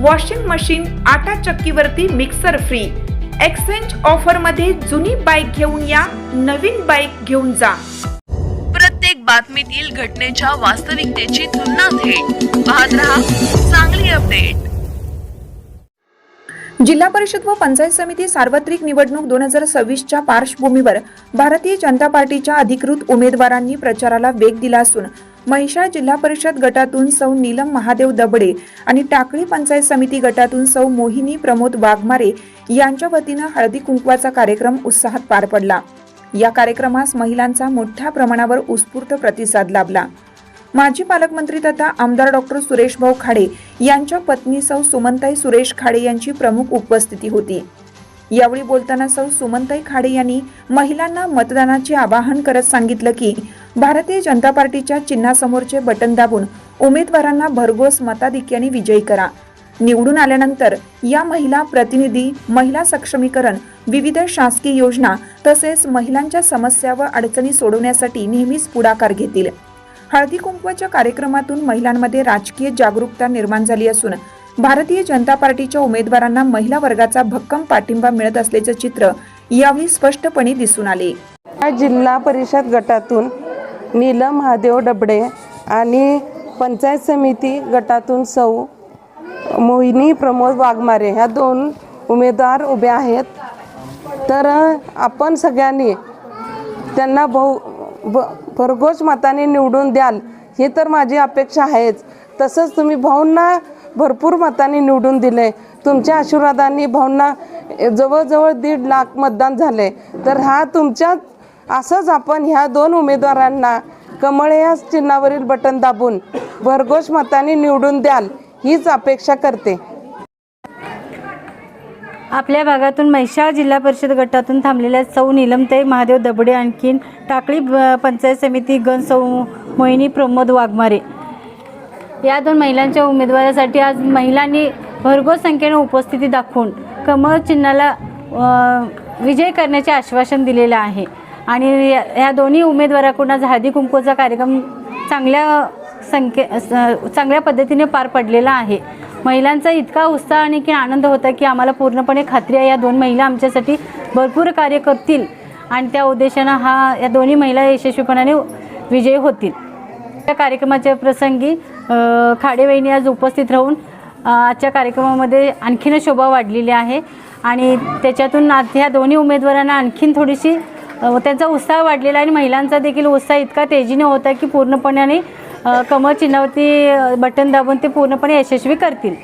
Washing machine आटा चक्कीवरती mixer free exchange ऑफरमध्ये जुनी बाईक घेऊन या नवीन बाईक घेऊन जा. प्रत्येक बातमीतील घटनेच्या वास्तविकतेची तुलना थेट. पाहत रहा चांगली अपडेट जिल्हा परिषद व पंचायत समिती सार्वत्रिक निवडणूक दोन हजार सव्वीसच्या पार्श्वभूमीवर भारतीय जनता पार्टीच्या अधिकृत उमेदवारांनी प्रचाराला वेग दिला असून महिषा जिल्हा परिषद गटातून सौ नीलम महादेव दबडे आणि टाकळी पंचायत समिती गटातून सौ मोहिनी प्रमोद वाघमारे यांच्या वतीनं हळदी कुंकवाचा कार्यक्रम उत्साहात पार पडला. या कार्यक्रमास महिलांचा मोठ्या प्रमाणावर उत्स्फूर्त प्रतिसाद लाभला. माजी पालकमंत्री तथा आमदार डॉक्टर सुरेश भाऊ खाडे यांच्या पत्नी सौ सुमनताई सुरेश खाडे यांची प्रमुख उपस्थिती होती. यावेळी बोलताना सौ सुमनताई खाडे यांनी महिलांना मतदानाचे आवाहन करत सांगितलं की भारतीय जनता पार्टीच्या चिन्हासमोरचे बटन दाबून उमेदवारांना भरघोस मताधिक्याने विजयी करा. निवडून आल्यानंतर या महिला प्रतिनिधी महिला सक्षमीकरण विविध शासकीय योजना तसेच महिलांच्या समस्या व अडचणी सोडवण्यासाठी नेहमीच पुढाकार घेतील. हळदी कुंकवाच्या कार्यक्रमातून महिलांमध्ये राजकीय जागरूकता निर्माण झाली असून भारतीय जनता पार्टीच्या उमेदवारांना महिला वर्गाचा भक्कम पाठिंबा मिळत असल्याचं चित्र यावेळी स्पष्टपणे दिसून आले. या जिल्हा परिषद गटातून नीलम महादेव डबडे आणि पंचायत समिती गटातून सौ मोहिनी प्रमोद वाघमारे ह्या दोन उमेदवार उभे आहेत. तर आपण सगळ्यांनी त्यांना बहु भ भरघोस मताने निवडून द्याल ही तर माझी अपेक्षा आहेच. तसंच तुम्ही भाऊंना भरपूर मतांनी निवडून दिले. तुमच्या आशीर्वादाने भावना जवळजवळ दीड लाख मतदान झाले. तर हा तुमच्या असंच आपण ह्या दोन उमेदवारांना कमळ या चिन्हावरील बटन दाबून भरघोष मताने निवडून द्याल हीच अपेक्षा करते. आपल्या भागातून महिषा जिल्हा परिषद गटातून थांबलेल्या सौ निलमताई महादेव दबडे आणखीन टाकळी पंचायत समिती गण सौ मोहिनी प्रमोद वाघमारे. या दोन महिलांच्या उमेदवारासाठी आज महिलांनी भरघोस संख्येने उपस्थिती दाखवून कमळ चिन्हाला विजय करण्याचे आश्वासन दिलेलं आहे. आणि या या दोन्ही उमेदवाराकडून आज हळदी कुंकूचा कार्यक्रम चांगल्या संख्ये स- चांगल्या पद्धतीने पार पडलेला आहे. महिलांचा इतका उत्साह आणि की आनंद होता की आम्हाला पूर्णपणे खात्री आहे या दोन महिला आमच्यासाठी भरपूर कार्य करतील. आणि त्या उद्देशानं हा या दोन्ही महिला यशस्वीपणाने विजयी होतील. या कार्यक्रमाच्या प्रसंगी अ, खाडेवहिनी आज उपस्थित राहून आजच्या कार्यक्रमामध्ये आणखीन शोभा वाढलेली आहे. आणि त्याच्यातून आज ह्या दोन्ही उमेदवारांना आणखीन थोडीशी त्यांचा उत्साह वाढलेला आहे आणि महिलांचा देखील उत्साह इतका तेजीने होता की पूर्णपणे आणि कमळ चिन्हावरती बटन दाबून ते पूर्णपणे यशस्वी करतील.